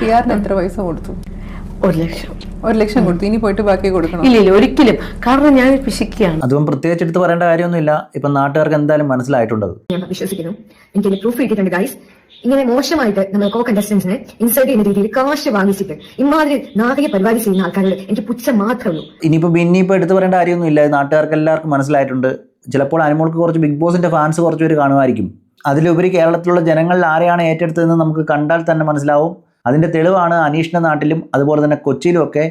P ആറിന് എത്ര പൈസ കൊടുത്തു? ഒരു ലക്ഷം. ഒരു ലക്ഷം കൊടുത്തു. ഇനി പോയിട്ട് ബാക്കി കൊടുക്കണം? ഇല്ല ഇല്ല ഒരിക്കലും. കാരണം ഞാൻ പിശിക്കുകയാണ് അതും പ്രത്യേകിച്ച് എടുത്ത് പറയേണ്ട കാര്യമൊന്നുമില്ല. ഇപ്പൊ നാട്ടുകാർക്ക് എന്തായാലും മനസ്സിലായിട്ടുണ്ട് ഞാൻ വിശ്വസിക്കുന്നു. എനിക്ക് പ്രൂഫ് കിട്ടിയിട്ടുണ്ട് ഗൈസ് ഇങ്ങനെ മോശമായിട്ട് നമ്മൾ കോ കണ്ടസ്റ്റൻസിനെ ഇൻസൾട്ട് ചെയ്യുന്ന രീതിയിൽ കാശ് വാങ്ങിച്ചിട്ട് ഇമാതിരി നാടക പരിപാടി ചെയ്യുന്ന ആൾക്കാരോട് എനിക്ക് പുച്ഛം മാത്രമേ ഉള്ളൂ. ഇനിയിപ്പോ പിന്നെ ഇപ്പൊ എടുത്തു പറയേണ്ട കാര്യമൊന്നും ഇല്ല. നാട്ടുകാർക്ക് എല്ലാവർക്കും മനസ്സിലായിട്ടുണ്ട്. ചിലപ്പോൾ അനുമോൾക്ക് കുറച്ച് ബിഗ് ബോസിന്റെ ഫാൻസ് കുറച്ച് പേര് കാണുമായിരിക്കും. അതിലുപരി കേരളത്തിലുള്ള ജനങ്ങളിൽ ആരെയാണ് ഏറ്റെടുത്തതെന്ന് നമുക്ക് കണ്ടാൽ തന്നെ മനസ്സിലാവും. അതിന്റെ തെളിവാണ് അനീഷിന്റെ നാട്ടിലും അതുപോലെ തന്നെ കൊച്ചിയിലും ഒക്കെ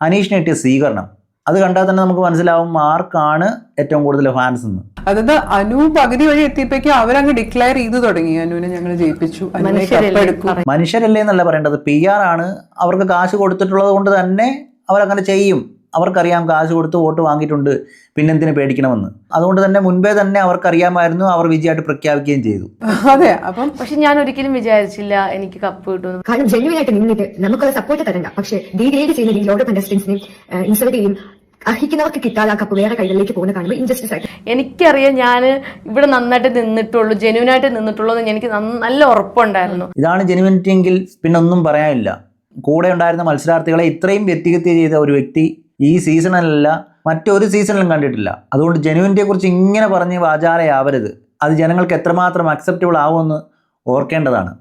അനീഷിന് കിട്ടിയ സ്വീകരണം. അത് കണ്ടാൽ തന്നെ നമുക്ക് മനസ്സിലാവും ആർക്കാണ് ഏറ്റവും കൂടുതൽ ഫാൻസ് എന്ന്. അതായത് അനു പകുതി വഴി എത്തിയപ്പോഴേക്കും അവരങ്ങ് ഡിക്ലെയർ ചെയ്തു തുടങ്ങി. അനുവിനെ ഞങ്ങൾ ജയിപ്പിച്ചു. മനുഷ്യരല്ലേ എന്നല്ല പറയേണ്ടത്. പി ആർ ആണ്. അവർക്ക് കാശ് കൊടുത്തിട്ടുള്ളത് കൊണ്ട് തന്നെ അവരങ്ങനെ ചെയ്യും. അവർക്കറിയാം കാശ് കൊടുത്ത് വോട്ട് വാങ്ങിയിട്ടുണ്ട് പിന്നെന്തിന് പേടിക്കണമെന്ന്. അതുകൊണ്ട് തന്നെ മുൻപേ തന്നെ അവർക്കറിയാമായിരുന്നു അവർ വിജയമായിട്ട് പ്രഖ്യാപിക്കുകയും ചെയ്തു. അതെ അപ്പം പക്ഷെ ഞാൻ ഒരിക്കലും വിചാരിച്ചില്ല എനിക്ക് കപ്പ് കിട്ടും കാരണം ജെന്യൂൻ ആയിട്ട് നിന്നിട്ട് സപ്പോർട്ട് തരണ്ട. പക്ഷേ ഡീഗ്രേഡ് ചെയ്യുന്ന ഇൻസൾട്ട് ചെയ്യും അർഹിക്കുന്നവർക്ക് കിട്ടാതെ ആ കപ്പ് വേറെ കൈകളിലേക്ക് പോകുന്ന കാണുമ്പോൾ ഇൻജസ്റ്റിസ് ആയിട്ട്. എനിക്കറിയാം ഞാൻ ഇവിടെ നന്നായിട്ട് നിന്നിട്ടുള്ളൂ ജെന്യൂനായിട്ട് നിന്നിട്ടുള്ളൂ എന്ന് എനിക്ക് നല്ല ഉറപ്പുണ്ടായിരുന്നു. ഇതാണ് ജെനുവിനിറ്റി എങ്കിൽ പിന്നെ ഒന്നും പറയാനില്ല. കൂടെ ഉണ്ടായിരുന്ന മത്സരാർത്ഥികളെ ഇത്രയും വ്യക്തിഗത്യ ചെയ്ത ഒരു വ്യക്തി ഈ സീസണല്ല മറ്റൊരു സീസണിലും കണ്ടിട്ടില്ല. അതുകൊണ്ട് ജനുവിന്റെ കുറിച്ച് ഇങ്ങനെ പറഞ്ഞ് വാചാലയാവരുത്. അത് ജനങ്ങൾക്ക് എത്രമാത്രം അക്സെപ്റ്റബിൾ ആവുമെന്ന് ഓർക്കേണ്ടതാണ്.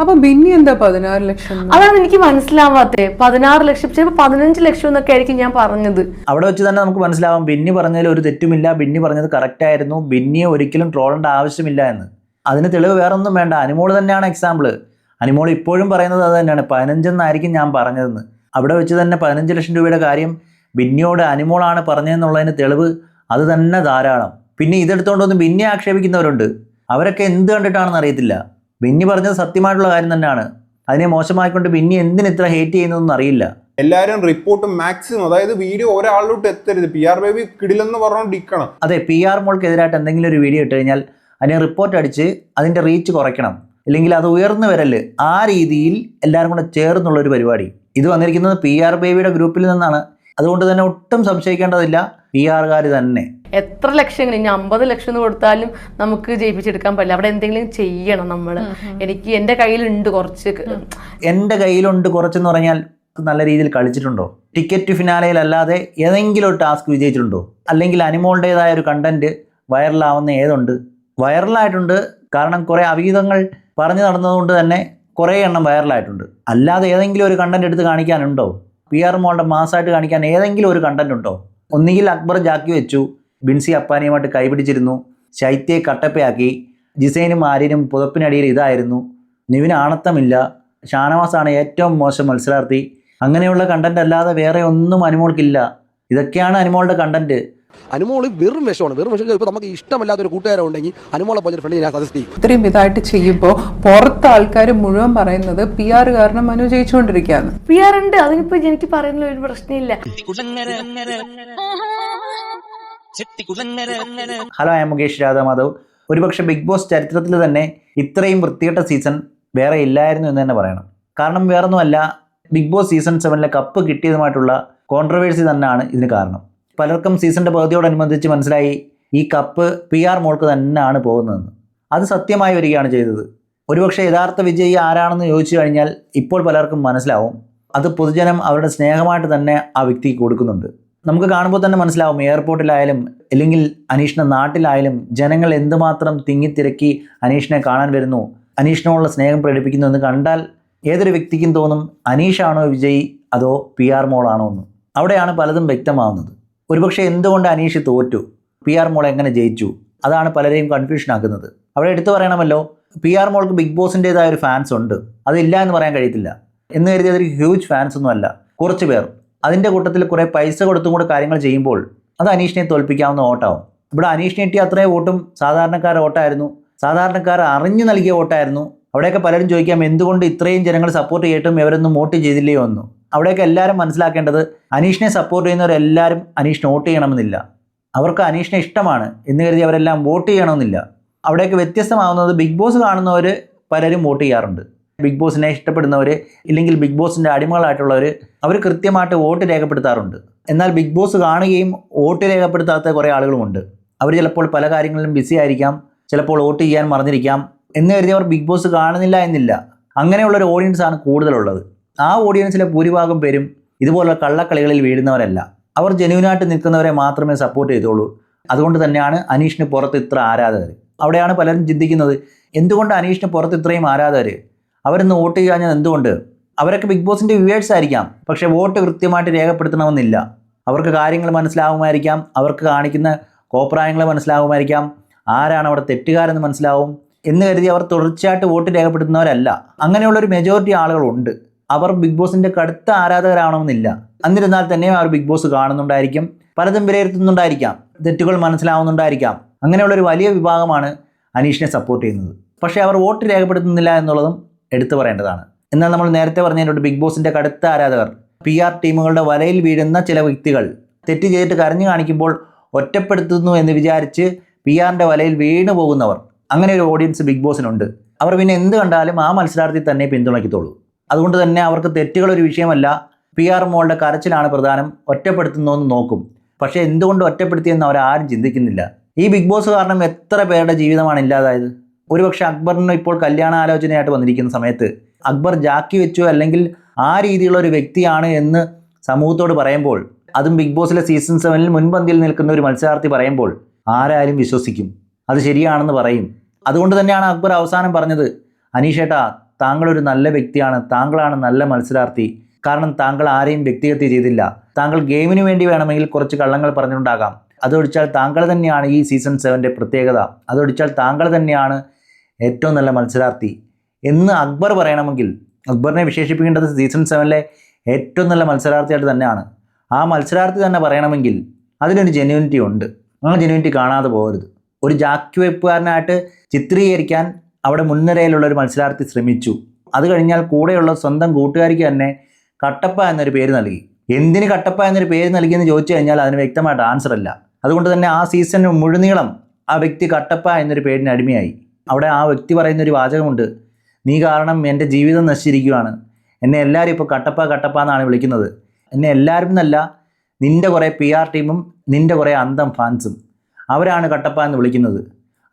അപ്പൊ ബിന്നി എന്താ പതിനാറ് ലക്ഷം? അതാണ് എനിക്ക് മനസ്സിലാവാത്തെ. പതിനാറ് ലക്ഷം ചിലപ്പോൾ പതിനഞ്ച് ലക്ഷം എന്നൊക്കെ ആയിരിക്കും ഞാൻ പറഞ്ഞത്. അവിടെ വെച്ച് തന്നെ നമുക്ക് മനസ്സിലാവും ബിന്നി പറഞ്ഞതിൽ ഒരു തെറ്റുമില്ല ബിന്നി പറഞ്ഞത് കറക്റ്റ് ആയിരുന്നു ബിന്നിയെ ഒരിക്കലും ട്രോളേണ്ട ആവശ്യമില്ല എന്ന്. അതിന് തെളിവ് വേറെ ഒന്നും വേണ്ട. അനിമോൾ തന്നെയാണ് എക്സാമ്പിൾ അനിമോൾ ഇപ്പോഴും പറയുന്നത് അത് തന്നെയാണ്. പതിനഞ്ചെന്നായിരിക്കും ഞാൻ പറഞ്ഞതെന്ന്. അവിടെ വെച്ച് തന്നെ പതിനഞ്ച് ലക്ഷം രൂപയുടെ കാര്യം ബിന്നിയോട് അനിമോളാണ് പറഞ്ഞതെന്നുള്ളതിന് തെളിവ് അത് തന്നെ ധാരാളം. പിന്നെ ഇതെടുത്തുകൊണ്ട് വന്ന് ബിന്നി ആക്ഷേപിക്കുന്നവരുണ്ട്. അവരൊക്കെ എന്ത് കണ്ടിട്ടാണെന്ന് അറിയത്തില്ല. ബിന്നി പറഞ്ഞത് സത്യമായിട്ടുള്ള കാര്യം തന്നെയാണ്. അതിനെ മോശമായിക്കൊണ്ട് ബിന്നി എന്തിന് ഇത്ര ഹേറ്റ് ചെയ്യുന്നതെന്ന് അറിയില്ല. എല്ലാവരും റിപ്പോർട്ട് മാക്സിമം അതായത് വീഡിയോ ഒരാളിലോട്ട് എത്തരുത്. പി ആർ ബേബി കിടിലെന്ന് പറഞ്ഞോണ്ടിരിക്കണം അതെ പി ആർ മോൾക്കെതിരായിട്ട് എന്തെങ്കിലും ഒരു വീഡിയോ ഇട്ട് കഴിഞ്ഞാൽ അതിനെ റിപ്പോർട്ട് അടിച്ച് അതിന്റെ റീച്ച് കുറയ്ക്കണം. ഇല്ലെങ്കിൽ അത് ഉയർന്നു വരൽ ആ രീതിയിൽ എല്ലാവരും കൂടെ ചേർന്നുള്ള ഒരു പരിപാടി. ഇത് വന്നിരിക്കുന്നത് പി ആർ ബേബിയുടെ ഗ്രൂപ്പിൽ നിന്നാണ്. അതുകൊണ്ട് തന്നെ ഒട്ടും സംശയിക്കേണ്ടതില്ല. പി ആർകാർ തന്നെ. എത്ര ലക്ഷങ്ങൾ? ഇനി അമ്പത് ലക്ഷം എന്ന് കൊടുത്താലും നമുക്ക് ജയിപ്പിച്ചെടുക്കാൻ പറ്റില്ല. അവിടെ എന്തെങ്കിലും ചെയ്യണം നമ്മൾ എനിക്ക് എന്റെ കയ്യിലുണ്ട് കുറച്ച് എന്റെ കയ്യിലുണ്ട് കുറച്ചെന്ന് പറഞ്ഞാൽ നല്ല രീതിയിൽ കളിച്ചിട്ടുണ്ടോ? ടിക്കറ്റ് ഫിനാലയിലല്ലാതെ ഏതെങ്കിലും ഒരു ടാസ്ക് വിജയിച്ചിട്ടുണ്ടോ? അല്ലെങ്കിൽ അനിമോളുടേതായ ഒരു കണ്ടന്റ് വൈറലാവുന്ന ഏതുണ്ട്? വൈറലായിട്ടുണ്ട്. കാരണം കുറേ അവിഹിതങ്ങൾ പറഞ്ഞു നടന്നതുകൊണ്ട് തന്നെ കുറേ എണ്ണം വൈറലായിട്ടുണ്ട്. അല്ലാതെ ഏതെങ്കിലും ഒരു കണ്ടന്റ് എടുത്ത് കാണിക്കാനുണ്ടോ? പി ആർ മോളുടെ മാസമായിട്ട് കാണിക്കാൻ ഏതെങ്കിലും ഒരു കണ്ടന്റ് ഉണ്ടോ? ഒന്നുകിൽ അക്ബർ ജാക്കി വെച്ചു ബിൻസി അപ്പാനിയുമായിട്ട് കൈപിടിച്ചിരുന്നു ശൈത്യയെ കട്ടപ്പയാക്കി ജിസൈനും ആര്യനും പുതപ്പിനടിയിൽ ഇതായിരുന്നു നിവിന് ആണത്തമില്ല ഷാനവാസാണ് ഏറ്റവും മോശം മത്സരാർത്ഥി. അങ്ങനെയുള്ള കണ്ടന്റ് അല്ലാതെ വേറെ ഒന്നും അനുമോൾക്കില്ല. ഇതൊക്കെയാണ് അനുമോളുടെ കണ്ടന്റ് അനുമോൾ വെറും വിഷമാണ്. വെറും വിഷം ഇപ്പോൾ നമുക്ക് ഇഷ്ടമല്ലാത്ത ഒരു കൂട്ടുകാരൻ ഉണ്ടെങ്കിൽ അനുമോളെ പോലെ ഫ്രണ്ട് ഞാൻ സജസ്റ്റ് ചെയ്യും. ഇത്രയും ഇതായിട്ട് ചെയ്യുമ്പോൾ പുറത്ത് ആൾക്കാർ മുഴുവൻ പറയുന്നത് പി ആർ കാരണം മനു ജയിച്ചുകൊണ്ടിരിക്കുകയാണ്. പി ആർ ഉണ്ട്. അതിനിപ്പോ എനിക്ക് പറയുന്ന ഒരു പ്രശ്നമില്ല. ഹലോ ഞാൻ എം മുകേഷ് രാധാമാധവ്. ഒരുപക്ഷെ ബിഗ് ബോസ് ചരിത്രത്തിൽ തന്നെ ഇത്രയും വൃത്തികെട്ട സീസൺ വേറെ ഇല്ലായിരുന്നു എന്ന് തന്നെ പറയണം. കാരണം വേറൊന്നുമല്ല ബിഗ് ബോസ് സീസൺ സെവനിലെ കപ്പ് കിട്ടിയതുമായിട്ടുള്ള കോൺട്രവേഴ്സി തന്നെയാണ് ഇതിന് കാരണം. പലർക്കും സീസണിന്റെ പകുതിയോടനുബന്ധിച്ച് മനസ്സിലായി ഈ കപ്പ് പി ആർ മോൾക്ക് തന്നെയാണ് പോകുന്നതെന്ന്. അത് സത്യമായി വരികയാണ് ചെയ്തത്. ഒരുപക്ഷെ യഥാർത്ഥ വിജയി ആരാണെന്ന് ചോദിച്ചു കഴിഞ്ഞാൽ ഇപ്പോൾ പലർക്കും മനസ്സിലാവും. അത് പൊതുജനം അവരുടെ സ്നേഹമായിട്ട് തന്നെ ആ വ്യക്തിക്ക് കൊടുക്കുന്നുണ്ട്. നമുക്ക് കാണുമ്പോൾ തന്നെ മനസ്സിലാവും എയർപോർട്ടിലായാലും അല്ലെങ്കിൽ അനീഷിന്റെ നാട്ടിലായാലും ജനങ്ങൾ എന്തുമാത്രം തിങ്ങിത്തിരക്കി അനീഷിനെ കാണാൻ വരുന്നു അനീഷിനോടുള്ള സ്നേഹം പ്രകടിപ്പിക്കുന്നു എന്ന് കണ്ടാൽ ഏതൊരു വ്യക്തിക്കും തോന്നും അനീഷാണോ വിജയ് അതോ പി ആർ മോളാണോ എന്ന്. അവിടെയാണ് പലതും വ്യക്തമാവുന്നത്. ഒരുപക്ഷെ എന്തുകൊണ്ട് അനീഷ് തോറ്റു? പി ആർ മോൾ എങ്ങനെ ജയിച്ചു? അതാണ് പലരെയും കൺഫ്യൂഷൻ ആക്കുന്നത്. അവിടെ എടുത്തു പറയണമല്ലോ പി ആർ മോൾക്ക് ബിഗ് ബോസിന്റെതായ ഒരു ഫാൻസ് ഉണ്ട്. അതില്ല എന്ന് പറയാൻ കഴിയത്തില്ല. എന്ന് കരുതി അതൊരു ഹ്യൂജ് ഫാൻസ് ഒന്നും അല്ല. കുറച്ച് പേർ. അതിന്റെ കൂട്ടത്തിൽ കുറേ പൈസ കൊടുത്തും കൂടെ കാര്യങ്ങൾ ചെയ്യുമ്പോൾ അത് അനീഷിനെ തോൽപ്പിക്കാവുന്ന വോട്ടാവും ഇവിടെ അനീഷിനെ കിട്ടിയ അത്രയും വോട്ടും സാധാരണക്കാരുടെ വോട്ടായിരുന്നു. സാധാരണക്കാർ അറിഞ്ഞു നൽകിയ വോട്ടായിരുന്നു. അവിടെയൊക്കെ പലരും ചോദിക്കാം എന്തുകൊണ്ട് ഇത്രയും ജനങ്ങൾ സപ്പോർട്ട് ചെയ്തിട്ടും ഇവരൊന്നും വോട്ട് ചെയ്തില്ലയോ എന്ന്. അവിടെയൊക്കെ എല്ലാവരും മനസ്സിലാക്കേണ്ടത് അനീഷിനെ സപ്പോർട്ട് ചെയ്യുന്നവരെല്ലാവരും അനീഷ് വോട്ട് ചെയ്യണമെന്നില്ല. അവർക്ക് അനീഷിനെ ഇഷ്ടമാണ് എന്ന് കരുതി അവരെല്ലാം വോട്ട് ചെയ്യണമെന്നില്ല. അവിടെയൊക്കെ വ്യത്യസ്തമാവുന്നത് ബിഗ് ബോസ് കാണുന്നവർ പലരും വോട്ട് ചെയ്യാറുണ്ട്. ബിഗ് ബോസിനെ ഇഷ്ടപ്പെടുന്നവർ ഇല്ലെങ്കിൽ ബിഗ് ബോസിന്റെ അടിമകളായിട്ടുള്ളവർ അവർ കൃത്യമായിട്ട് വോട്ട് രേഖപ്പെടുത്താറുണ്ട്. എന്നാൽ ബിഗ് ബോസ് കാണുകയും വോട്ട് രേഖപ്പെടുത്താത്ത കുറേ ആളുകളുമുണ്ട്. അവർ ചിലപ്പോൾ പല കാര്യങ്ങളിലും ബിസി ആയിരിക്കാം ചിലപ്പോൾ വോട്ട് ചെയ്യാൻ മറന്നിരിക്കാം എന്ന് കരുതി അവർ ബിഗ് ബോസ് കാണുന്നില്ല എന്നില്ല. അങ്ങനെയുള്ളൊരു ഓഡിയൻസ് ആണ് കൂടുതലുള്ളത്. ആ ഓഡിയൻസിലെ ഭൂരിഭാഗം പേരും ഇതുപോലുള്ള കള്ളക്കളികളിൽ വീഴുന്നവരല്ല. അവർ ജെനുവിനായിട്ട് നിൽക്കുന്നവരെ മാത്രമേ സപ്പോർട്ട് ചെയ്തോളൂ അതുകൊണ്ട് തന്നെയാണ് അനീഷിന് പുറത്ത് ഇത്ര ആരാധകർ അവിടെയാണ് പലരും ചിന്തിക്കുന്നത് എന്തുകൊണ്ട് അനീഷിന് പുറത്ത് ഇത്രയും ആരാധകർ അവരിന്ന് വോട്ട് ചെയ്യാഞ്ഞത് എന്തുകൊണ്ട്? അവരൊക്കെ ബിഗ് ബോസിന്റെ വ്യൂവേഴ്സ് ആയിരിക്കാം പക്ഷേ വോട്ട് കൃത്യമായിട്ട് രേഖപ്പെടുത്തണമെന്നില്ല. അവർക്ക് കാര്യങ്ങൾ മനസ്സിലാവുമായിരിക്കാം അവർക്ക് കാണിക്കുന്ന കോപ്രായങ്ങൾ മനസ്സിലാവുമായിരിക്കാം ആരാണ് അവിടെ തെറ്റുകാരെന്ന് മനസ്സിലാവും എന്ന് കരുതി അവർ തുടർച്ചയായിട്ട് വോട്ട് രേഖപ്പെടുത്തുന്നവരല്ല. അങ്ങനെയുള്ളൊരു മെജോറിറ്റി ആളുകളുണ്ട്. അവർ ബിഗ് ബോസിന്റെ കടുത്ത ആരാധകരാവണമെന്നില്ല. എന്നിരുന്നാൽ തന്നെ അവർ ബിഗ് ബോസ് കാണുന്നുണ്ടായിരിക്കും. പലതും വിലയിരുത്തുന്നുണ്ടായിരിക്കാം. തെറ്റുകൾ മനസ്സിലാവുന്നുണ്ടായിരിക്കാം. അങ്ങനെയുള്ള ഒരു വലിയ വിഭാഗമാണ് അനീഷിനെ സപ്പോർട്ട് ചെയ്യുന്നത്. പക്ഷേ അവർ വോട്ട് രേഖപ്പെടുത്തുന്നില്ല എന്നുള്ളതും എടുത്തു പറയേണ്ടതാണ്. എന്നാൽ നമ്മൾ നേരത്തെ പറഞ്ഞതിനോട് ബിഗ് ബോസിന്റെ കടുത്ത ആരാധകർ പി ആർ ടീമുകളുടെ വലയിൽ വീഴുന്ന ചില വ്യക്തികൾ തെറ്റ് ചെയ്തിട്ട് കരഞ്ഞു കാണിക്കുമ്പോൾ ഒറ്റപ്പെടുത്തുന്നു എന്ന് വിചാരിച്ച് പി ആറിന്റെ വലയിൽ വീണു പോകുന്നവർ. അങ്ങനെ ഒരു ഓഡിയൻസ് ബിഗ് ബോസിനുണ്ട് അവർ പിന്നെ എന്ത് കണ്ടാലും ആ മത്സരാർത്ഥി തന്നെ പിന്തുണയ്ക്കത്തുള്ളൂ. അതുകൊണ്ട് തന്നെ അവർക്ക് തെറ്റുകൾ ഒരു വിഷയമല്ല. പി ആർ മോളുടെ കരച്ചിലാണ് പ്രധാനം ഒറ്റപ്പെടുത്തുന്നു എന്ന് നോക്കും. പക്ഷേ എന്തുകൊണ്ട് ഒറ്റപ്പെടുത്തിയെന്ന് ആരും ചിന്തിക്കുന്നില്ല. ഈ ബിഗ് ബോസ് കാരണം എത്ര പേരുടെ ജീവിതമാണ് ഇല്ലാതായത്? ഒരുപക്ഷെ അക്ബറിന് ഇപ്പോൾ കല്യാണ ആലോചനയായിട്ട് വന്നിരിക്കുന്ന സമയത്ത് അക്ബർ ജാക്കി വെച്ചു അല്ലെങ്കിൽ ആ രീതിയിലുള്ള ഒരു വ്യക്തിയാണ് എന്ന് സമൂഹത്തോട് പറയുമ്പോൾ അതും ബിഗ് ബോസിലെ സീസൺ സെവനിൽ മുൻപന്തിയിൽ നിൽക്കുന്ന ഒരു മത്സരാർത്ഥി പറയുമ്പോൾ ആരായാലും വിശ്വസിക്കും. അത് ശരിയാണെന്ന് പറയും. അതുകൊണ്ട് തന്നെയാണ് അക്ബർ അവസാനം പറഞ്ഞത് അനീഷേട്ടാ താങ്കൾ ഒരു നല്ല വ്യക്തിയാണ് താങ്കളാണ് നല്ല മത്സരാർത്ഥി. കാരണം താങ്കൾ ആരെയും വ്യക്തിഹത്യ ചെയ്തില്ല. താങ്കൾ ഗെയിമിന് വേണ്ടി വേണമെങ്കിൽ കുറച്ച് കള്ളങ്ങൾ പറഞ്ഞിട്ടുണ്ടാകാം. അതൊഴിച്ചാൽ താങ്കൾ തന്നെയാണ് ഈ സീസൺ സെവന്റെ പ്രത്യേകത. അതൊഴിച്ചാൽ താങ്കൾ തന്നെയാണ് ഏറ്റവും നല്ല മത്സരാർത്ഥി. എന്ന് അക്ബർ പറയണമെങ്കിൽ അക്ബറിനെ വിശേഷിപ്പിക്കേണ്ടത് സീസൺ സെവനിലെ ഏറ്റവും നല്ല മത്സരാർത്ഥിയായിട്ട് തന്നെയാണ്. ആ മത്സരാർത്ഥി തന്നെ പറയണമെങ്കിൽ അതിനൊരു ജെന്യൂനിറ്റി ഉണ്ട്. ആ ജെന്യൂനിറ്റി കാണാതെ പോകരുത്. ഒരു ജാക്കി വെപ്പുകാരനായിട്ട് ചിത്രീകരിക്കാൻ അവിടെ മുൻനിരയിലുള്ള ഒരു മത്സരാർത്ഥി ശ്രമിച്ചു. അത് കഴിഞ്ഞാൽ കൂടെയുള്ള സ്വന്തം കൂട്ടുകാരിക്ക് തന്നെ കട്ടപ്പ എന്നൊരു പേര് നൽകി. എന്തിന് കട്ടപ്പ എന്നൊരു പേര് നൽകിയെന്ന് ചോദിച്ചു കഴിഞ്ഞാൽ അതിന് വ്യക്തമായിട്ട് ആൻസർ അല്ല അതുകൊണ്ട് തന്നെ ആ സീസൺ മുഴുനീളം ആ വ്യക്തി കട്ടപ്പ എന്നൊരു പേരിന് അടിമയായി. അവിടെ ആ വ്യക്തി പറയുന്ന ഒരു വാചകമുണ്ട്. നീ കാരണം എന്റെ ജീവിതം നശിച്ചിരിക്കുകയാണ്. എന്നെ എല്ലാവരും ഇപ്പോൾ കട്ടപ്പ കട്ടപ്പ എന്നാണ് വിളിക്കുന്നത്. എന്നെ എല്ലാവരും എന്നല്ല നിന്റെ കുറേ പി ആർ ടീമും നിന്റെ കുറേ അന്തം ഫാൻസും അവരാണ് കട്ടപ്പ എന്ന് വിളിക്കുന്നത്.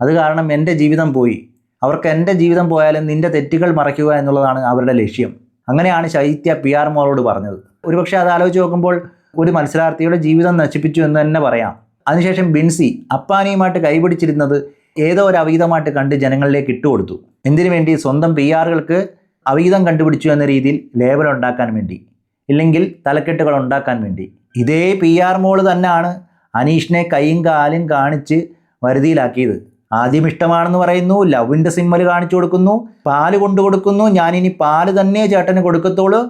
അത് കാരണം എന്റെ ജീവിതം പോയി. അവർക്ക് എന്റെ ജീവിതം പോയാലും നിന്റെ തെറ്റുകൾ മറയ്ക്കുക എന്നുള്ളതാണ് അവരുടെ ലക്ഷ്യം. അങ്ങനെയാണ് ശൈത്യ പി ആർ മോളോട് പറഞ്ഞത്. ഒരുപക്ഷെ അത് ആലോചിച്ച് നോക്കുമ്പോൾ ഒരു മത്സരാർത്ഥിയുടെ ജീവിതം നശിപ്പിച്ചു എന്ന് തന്നെ പറയാം. അതിനുശേഷം ബിൻസി അപ്പാനിയുമായിട്ട് കൈപിടിച്ചിരുന്നത് ഏതോ ഒരു അവീതമായിട്ട് കണ്ട് ജനങ്ങളിലേക്ക് ഇട്ടുകൊടുത്തു എന്തിനു വേണ്ടി? സ്വന്തം പി ആറുകൾക്ക് അവീതം കണ്ടുപിടിച്ചു എന്ന രീതിയിൽ ലേബൽ ഉണ്ടാക്കാൻ വേണ്ടി. ഇല്ലെങ്കിൽ തലക്കെട്ടുകൾ ഉണ്ടാക്കാൻ വേണ്ടി. ഇതേ പി ആർ മോൾ തന്നെയാണ് അനീഷിനെ കൈയും കാലും കാണിച്ച് വരുതിയിലാക്കിയത്. ആദ്യം ഇഷ്ടമാണെന്ന് പറയുന്നു ലവിന്റെ സിമ്മൽ കാണിച്ചു കൊടുക്കുന്നു പാൽ കൊണ്ടു കൊടുക്കുന്നു. ഞാനിനി പാൽ തന്നെ ചേട്ടന് കൊടുക്കത്തുള്ളൂ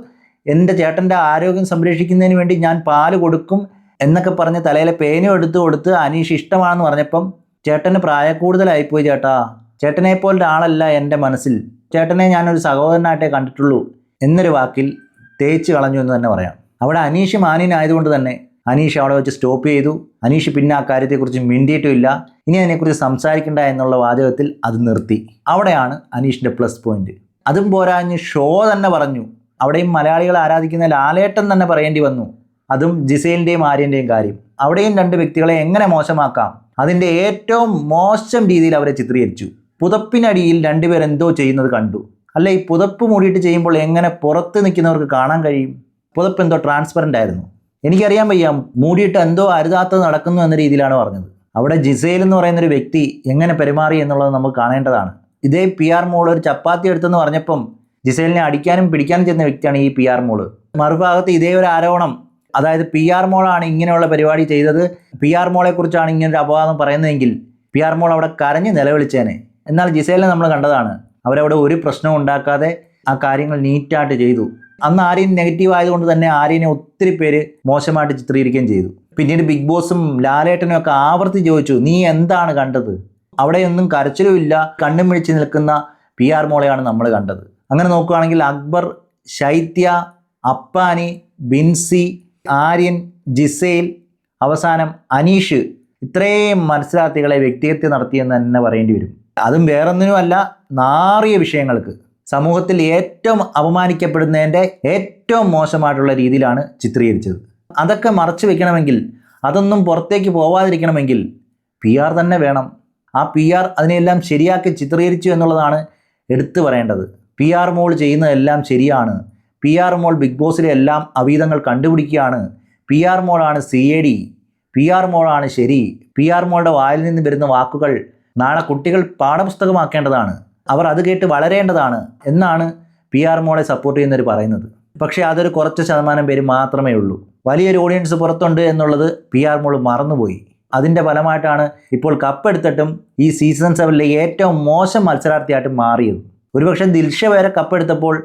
എന്റെ ചേട്ടന്റെ ആരോഗ്യം സംരക്ഷിക്കുന്നതിന് വേണ്ടി ഞാൻ പാൽ കൊടുക്കും എന്നൊക്കെ പറഞ്ഞ് തലയിലെ പേനും എടുത്ത് കൊടുത്ത് അനീഷ് ഇഷ്ടമാണെന്ന് പറഞ്ഞപ്പം ചേട്ടന് പ്രായക്കൂടുതലായിപ്പോയി ചേട്ടാ. ചേട്ടനെ പോലൊരു ആളല്ല എന്റെ മനസ്സിൽ. ചേട്ടനെ ഞാനൊരു സഹോദരനായിട്ടേ കണ്ടിട്ടുള്ളൂ. എന്നൊരു വാക്കിൽ തേച്ച് കളഞ്ഞു എന്ന് തന്നെ പറയാം. അവിടെ അനീഷ് മാനിനായതുകൊണ്ട് തന്നെ അനീഷ് അവിടെ വെച്ച് സ്റ്റോപ്പ് ചെയ്തു. അനീഷ് പിന്നെ ആ കാര്യത്തെക്കുറിച്ച് മിണ്ടിയിട്ടുമില്ല. ഇനി അതിനെക്കുറിച്ച് സംസാരിക്കണ്ട എന്നുള്ള വാചകത്തിൽ അത് നിർത്തി. അവിടെയാണ് അനീഷിന്റെ പ്ലസ് പോയിന്റ്. അതും പോരാഞ്ഞ് ഷോ തന്നെ പറഞ്ഞു. അവിടെയും മലയാളികൾ ആരാധിക്കുന്ന ലാലേട്ടൻ തന്നെ പറയേണ്ടി വന്നു. അതും ജിസേലിന്റെയും ആര്യന്റെയും കാര്യം. അവിടെയും രണ്ട് വ്യക്തികളെ എങ്ങനെ മോശമാക്കാം? അതിന്റെ ഏറ്റവും മോശം രീതിയിൽ അവരെ ചിത്രീകരിച്ചു. പുതപ്പിനടിയിൽ രണ്ടുപേരെന്തോ ചെയ്യുന്നത് കണ്ടു. അല്ല ഈ പുതപ്പ് മൂടിയിട്ട് ചെയ്യുമ്പോൾ എങ്ങനെ പുറത്ത് നിൽക്കുന്നവർക്ക് കാണാൻ കഴിയും? പുതപ്പ് എന്തോ ട്രാൻസ്പെറന്റ് ആയിരുന്നു. എനിക്കറിയാൻ വയ്യ മൂടിയിട്ട് എന്തോ അരുതാത്തത് നടക്കുന്നു എന്ന രീതിയിലാണ് പറഞ്ഞത്. അവിടെ ജിസേൽ എന്ന് പറയുന്ന ഒരു വ്യക്തി എങ്ങനെ പെരുമാറി എന്നുള്ളത് നമുക്ക് കാണേണ്ടതാണ്. ഇതേ പി ആർ മോൾ ഒരു ചപ്പാത്തി എടുത്തെന്ന് പറഞ്ഞപ്പം ജിസേലിനെ അടിക്കാനും പിടിക്കാനും ചെന്ന വ്യക്തിയാണ് ഈ പി ആർ മോൾ. മറുഭാഗത്ത് ഇതേ ഒരു ആരോപണം അതായത് പി ആർ മോളാണ് ഇങ്ങനെയുള്ള പരിപാടി ചെയ്തത് പി ആർ മോളെ കുറിച്ചാണ് ഇങ്ങനൊരു അപവാദം പറയുന്നതെങ്കിൽ പി ആർ മോൾ അവിടെ കരഞ്ഞ് നിലവിളിച്ചേനെ. എന്നാൽ ജിസേലിനെ നമ്മൾ കണ്ടതാണ്. അവരവിടെ ഒരു പ്രശ്നവും ഉണ്ടാക്കാതെ ആ കാര്യങ്ങൾ നീറ്റായിട്ട് ചെയ്തു. അന്ന് ആര്യൻ നെഗറ്റീവ് ആയതുകൊണ്ട് തന്നെ ആര്യനെ ഒത്തിരി പേര് മോശമായിട്ട് ചിത്രീകരിക്കുകയും ചെയ്തു. പിന്നീട് ബിഗ് ബോസും ലാലേട്ടനും ഒക്കെ ആവർത്തി ചോദിച്ചു നീ എന്താണ് കണ്ടത്? അവിടെയൊന്നും കരച്ചിലുമില്ല കണ്ണും മിഴിച്ച് നിൽക്കുന്ന പി ആർ മോളെയാണ് നമ്മൾ കണ്ടത്. അങ്ങനെ നോക്കുകയാണെങ്കിൽ അക്ബർ ശൈത്യ അപ്പാനി ബിൻസി ആര്യൻ ജിസേൽ അവസാനം അനീഷ് ഇത്രയും മത്സരാർത്ഥികളെ വ്യക്തിഹത്യ നടത്തിയെന്ന് തന്നെ പറയേണ്ടി വരും. അതും വേറൊന്നിനുമല്ല നാറിയ വിഷയങ്ങൾക്ക്. സമൂഹത്തിൽ ഏറ്റവും അപമാനിക്കപ്പെടുന്നതിന്റെ ഏറ്റവും മോശമായിട്ടുള്ള രീതിയിലാണ് ചിത്രീകരിച്ചത്. അതൊക്കെ മറച്ചു വെക്കണമെങ്കിൽ അതൊന്നും പുറത്തേക്ക് പോവാതിരിക്കണമെങ്കിൽ പി ആർ തന്നെ വേണം. ആ പി ആർ അതിനെല്ലാം ശരിയാക്കി ചിത്രീകരിച്ചു എന്നുള്ളതാണ് എടുത്തു പറയേണ്ടത്. പി ആർ മോൾ ചെയ്യുന്നതെല്ലാം ശരിയാണ്. പി ആർ മോൾ ബിഗ് ബോസിലെ എല്ലാം അവീതങ്ങൾ കണ്ടുപിടിക്കുകയാണ്. പി ആർ മോളാണ് C A D. P R മോളാണ് ശരി. പി ആർ മോളുടെ വായിൽ നിന്ന് വരുന്ന വാക്കുകൾ നാളെ കുട്ടികൾ പാഠപുസ്തകമാക്കേണ്ടതാണ്. അവർ അത് കേട്ട് വളരേണ്ടതാണ് എന്നാണ് പി ആർ മോളെ സപ്പോർട്ട് ചെയ്യുന്നവർ പറയുന്നത്. പക്ഷേ അതൊരു കുറച്ച് ശതമാനം പേര് മാത്രമേ ഉള്ളൂ. വലിയൊരു ഓഡിയൻസ് പുറത്തുണ്ട് എന്നുള്ളത് പി ആർ മോൾ മറന്നുപോയി. അതിന്റെ ഫലമായിട്ടാണ് ഇപ്പോൾ കപ്പെടുത്തിട്ടും ഈ സീസൺ സെവനിലെ ഏറ്റവും മോശം മത്സരാർത്ഥിയായിട്ട് മാറിയത്. ഒരുപക്ഷെ ദിൽഷ വരെ കപ്പെടുത്തപ്പോൾ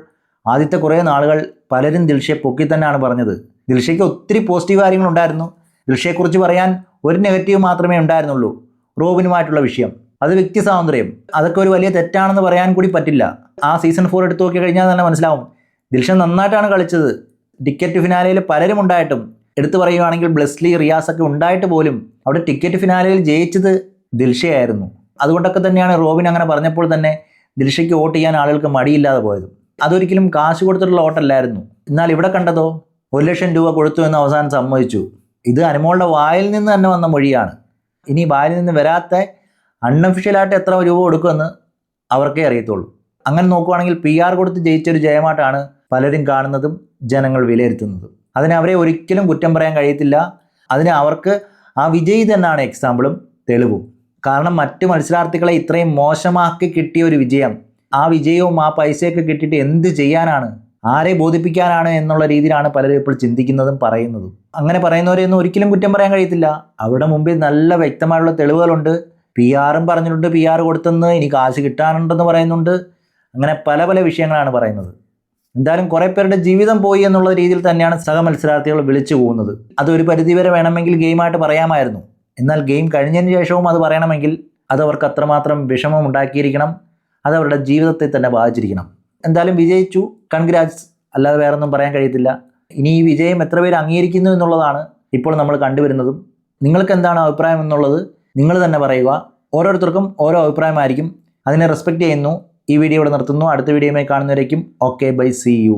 ആദ്യത്തെ കുറേ നാളുകൾ പലരും ദിൽഷയെ പൊക്കി തന്നെയാണ് പറഞ്ഞത്. ദിൽഷയ്ക്ക് ഒത്തിരി പോസിറ്റീവ് കാര്യങ്ങളുണ്ടായിരുന്നു. ദിൽഷയെക്കുറിച്ച് പറയാൻ ഒരു നെഗറ്റീവ് മാത്രമേ ഉണ്ടായിരുന്നുള്ളൂ. റോബിനുമായിട്ടുള്ള വിഷയം. അത് വ്യക്തി സ്വാതന്ത്ര്യം. അതൊക്കെ ഒരു വലിയ തെറ്റാണെന്ന് പറയാൻ കൂടി പറ്റില്ല. ആ സീസൺ ഫോർ എടുത്തു നോക്കി കഴിഞ്ഞാൽ തന്നെ മനസ്സിലാവും. ദിൽഷൻ നന്നായിട്ടാണ് കളിച്ചത്. ടിക്കറ്റ് ഫിനാലയിൽ പലരും ഉണ്ടായിട്ടും. എടുത്തു പറയുകയാണെങ്കിൽ ബ്ലെസ്ലി റിയാസ് ഒക്കെ ഉണ്ടായിട്ട് പോലും അവിടെ ടിക്കറ്റ് ഫിനാലയിൽ ജയിച്ചത് ദിൽഷയായിരുന്നു. അതുകൊണ്ടൊക്കെ തന്നെയാണ് റോബിൻ അങ്ങനെ പറഞ്ഞപ്പോൾ തന്നെ ദിൽഷയ്ക്ക് വോട്ട് ചെയ്യാൻ ആളുകൾക്ക് മടിയില്ലാതെ പോയത്. അതൊരിക്കലും കാശ് കൊടുത്തിട്ടുള്ള വോട്ടല്ലായിരുന്നു. എന്നാൽ ഇവിടെ കണ്ടതോ? ഒരു ലക്ഷം രൂപ കൊടുത്തു എന്ന് അവസാനം സമ്മതിച്ചു. ഇത് അനുമോളുടെ വായിൽ നിന്ന് തന്നെ വന്ന മൊഴിയാണ്. ഇനി വായിൽ നിന്ന് വരാത്ത അൺഒഫീഷ്യലായിട്ട് എത്ര രൂപ കൊടുക്കുമെന്ന് അവർക്കേ അറിയത്തുള്ളൂ. അങ്ങനെ നോക്കുവാണെങ്കിൽ പി ആർ കൊടുത്ത് ജയിച്ചൊരു ജയമായിട്ടാണ് പലരും കാണുന്നതും ജനങ്ങൾ വിലയിരുത്തുന്നതും. അതിനെ അവരെ ഒരിക്കലും കുറ്റം പറയാൻ കഴിയത്തില്ല. അതിന് അവർക്ക് ആ വിജയി തന്നെയാണ് എക്സാമ്പിളും തെളിവും. കാരണം മറ്റ് മത്സരാർത്ഥികളെ ഇത്രയും മോശമാക്കി കിട്ടിയ ഒരു വിജയം ആ വിജയവും ആ പൈസയൊക്കെ കിട്ടിയിട്ട് എന്ത് ചെയ്യാനാണ്? ആരെ ബോധിപ്പിക്കാനാണ് എന്നുള്ള രീതിയിലാണ് പലരും ഇപ്പോൾ ചിന്തിക്കുന്നതും പറയുന്നതും. അങ്ങനെ പറയുന്നവരെയൊന്നും ഒരിക്കലും കുറ്റം പറയാൻ കഴിയത്തില്ല. അവിടെ മുമ്പിൽ നല്ല വ്യക്തമായുള്ള തെളിവുകളുണ്ട്. പി ആറും പറഞ്ഞിട്ടുണ്ട്. പി ആർ കൊടുത്തെന്ന് ഇനി കാശ് കിട്ടാനുണ്ടെന്ന് പറയുന്നുണ്ട്. അങ്ങനെ പല പല വിഷയങ്ങളാണ് പറയുന്നത്. എന്തായാലും കുറേ പേരുടെ ജീവിതം പോയി എന്നുള്ള രീതിയിൽ തന്നെയാണ് സഹ മത്സരാർത്ഥികൾ വിളിച്ചു പോകുന്നത്. അതൊരു പരിധിവരെ വേണമെങ്കിൽ ഗെയിമായിട്ട് പറയാമായിരുന്നു. എന്നാൽ ഗെയിം കഴിഞ്ഞതിന് ശേഷവും അത് പറയണമെങ്കിൽ അത് അവർക്ക് അത്രമാത്രം വിഷമം ഉണ്ടാക്കിയിരിക്കണം. അത് അവരുടെ ജീവിതത്തെ തന്നെ ബാധിച്ചിരിക്കണം. എന്തായാലും വിജയിച്ചു. കൺഗ്രാറ്റ്സ്. അല്ലാതെ വേറൊന്നും പറയാൻ കഴിയത്തില്ല. ഇനി ഈ വിജയം എത്ര പേര് അംഗീകരിക്കുന്നു എന്നുള്ളതാണ് ഇപ്പോൾ നമ്മൾ കണ്ടുവരുന്നതും. നിങ്ങൾക്ക് എന്താണ് അഭിപ്രായം എന്നുള്ളത്? നിങ്ങൾ തന്നെ പറയുക. ഓരോരുത്തർക്കും ഓരോ അഭിപ്രായമായിരിക്കും. അതിനെ റെസ്പെക്റ്റ് ചെയ്യുന്നു. ഈ വീഡിയോ ഇവിടെ നിർത്തുന്നു. അടുത്ത വീഡിയോയുമായി കാണുന്നവരേക്കും. Okay bye see you